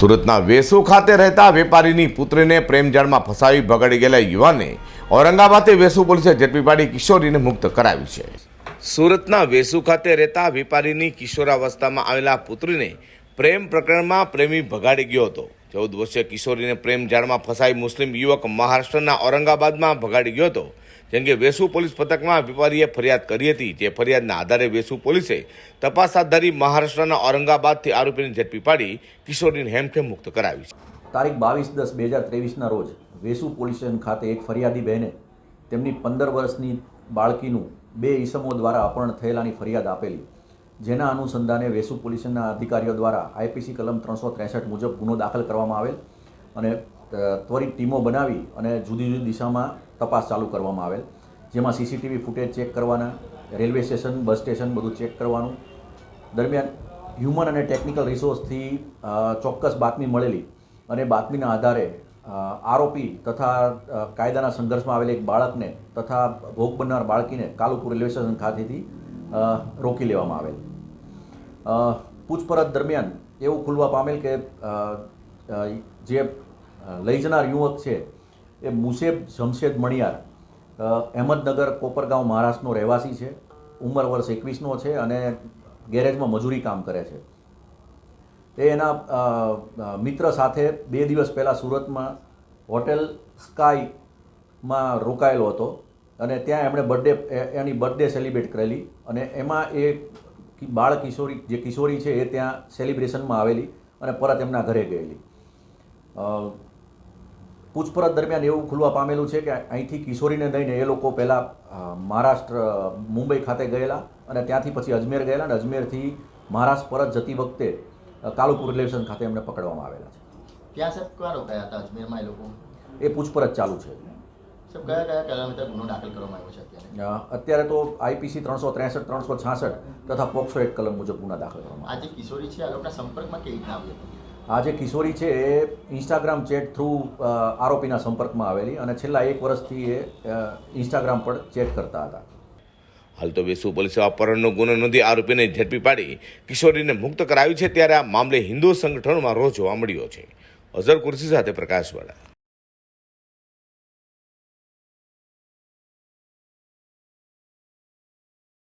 સુરતના વેસુ ખાતે રહેતા વેપારીની પુત્રીને પ્રેમજાળમાં ફસાવી ભગાડી ગયેલા યુવાને ઔરંગાબાદથી વેસુ પોલીસે ઝડપી પાડી કિશોરીને મુક્ત કરાવી છે. સુરતના વેસુ ખાતે રહેતા વેપારીની કિશોરાવસ્થામાં આવેલા પુત્રીને પ્રેમ પ્રકરણમાં પ્રેમી ભગાડી ગયો હતો. ચૌદ વર્ષીય કિશોરીને પ્રેમ જાળમાં ફસાવી મુસ્લિમ યુવક મહારાષ્ટ્રના ઔરંગાબાદમાં ભગાડી ગયો હતો. જેમ કે વેસુ પોલીસ પથકમાં વેપારીએ ફરિયાદ કરી હતી. જે ફરિયાદના આધારે વેસુ પોલીસે તપાસ હાથ ધરી મહારાષ્ટ્રના ઔરંગાબાદથી આરોપીને ઝડપી પાડી કિશોરીને હેમખેમ મુક્ત કરાવી છે. તારીખ બાવીસ દસ બે હજાર ત્રેવીસના રોજ વેસુ પોલીસ સ્ટેશન ખાતે એક ફરિયાદી બહેને તેમની પંદર વર્ષની બાળકીનું બે ઈસમો દ્વારા અપહરણ થયેલાની ફરિયાદ આપેલી. જેના અનુસંધાને વેસુ પોલીસના અધિકારીઓ દ્વારા આઈપીસી કલમ ત્રણસો ત્રેસઠ મુજબ ગુનો દાખલ કરવામાં આવેલ અને ત્વરિત ટીમો બનાવી અને જુદી જુદી દિશામાં તપાસ ચાલુ કરવામાં આવેલ. જેમાં સીસીટીવી ફૂટેજ ચેક કરવાના, રેલવે સ્ટેશન, બસ સ્ટેશન બધું ચેક કરવાનું. દરમિયાન હ્યુમન અને ટેકનિકલ રિસોર્સથી ચોક્કસ બાતમી મળેલી અને બાતમીના આધારે આરોપી તથા કાયદાના સંઘર્ષમાં આવેલ એક બાળકને તથા ભોગ બનનાર બાળકીને કાલુપુર રેલવે સ્ટેશન ખાતેથી રોકી લેવામાં આવેલ. પૂછપરછ દરમિયાન એવું ખુલવા પામેલ કે જે લઈ જનાર યુવક છે, એ મુસેબ જમશેદ મણિયાર અહેમદનગર કોપરગાંવ મહારાષ્ટ્રનો રહેવાસી છે, ઉંમર વર્ષ એકવીસનો છે અને ગેરેજમાં મજૂરી કામ કરે છે. એ એના મિત્ર સાથે બે દિવસ પહેલાં સુરતમાં હોટેલ સ્કાયમાં રોકાયેલો હતો અને ત્યાં એમણે બર્થડે એની બર્થડે સેલિબ્રેટ કરેલી અને એમાં એ બાળ કિશોરી, જે કિશોરી છે એ ત્યાં સેલિબ્રેશનમાં આવેલી અને પરત એમના ઘરે ગયેલી. પૂછપરછ દરમિયાન એવું ખુલવા પામેલું છે કે અહીંથી કિશોરીને લઈને એ લોકો પહેલાં મહારાષ્ટ્ર મુંબઈ ખાતે ગયેલા અને ત્યાંથી પછી અજમેર ગયેલા અને અજમેરથી મહારાષ્ટ્ર પરત જતી વખતે કાલુપુર રિલેશન ખાતે એમને પકડવામાં આવેલા છે. ત્યાં સાહેબ ક્યાં રોકાયા હતા અજમેરમાં એ લોકો? એ પૂછપરછ ચાલુ છે. સાહેબ કયા કયા કિલોમીટર ગુનો દાખલ કરવામાં આવ્યો છે અત્યારે? અત્યારે તો આઈપીસી ત્રણસો ત્રેસઠ ત્રણસો છાસઠ તથા પોક્સો એક કલમ મુજબ ગુના દાખલ કરવામાં આજે કિશોરી છે આ લોકોના સંપર્કમાં કેવી રીતે આવી હતી? આ જે કિશોરી છે એ ઇન્સ્ટાગ્રામ ચેટ થ્રુ આરોપીના સંપર્કમાં આવેલી અને છેલ્લા એક વર્ષથી એ ઇન્સ્ટાગ્રામ પર ચેટ કરતા હતા. હાલ તો વેસુ પોલીસે અપહરણનો ગુનો નોંધી આરોપીને ઝડપી પાડી કિશોરીને મુક્ત કરાવી છે ત્યારે આ મામલે હિન્દુ સંગઠનોમાં રોજ જોવા મળ્યો છે. અઝર કુર્સી સાથે પ્રકાશવાળા.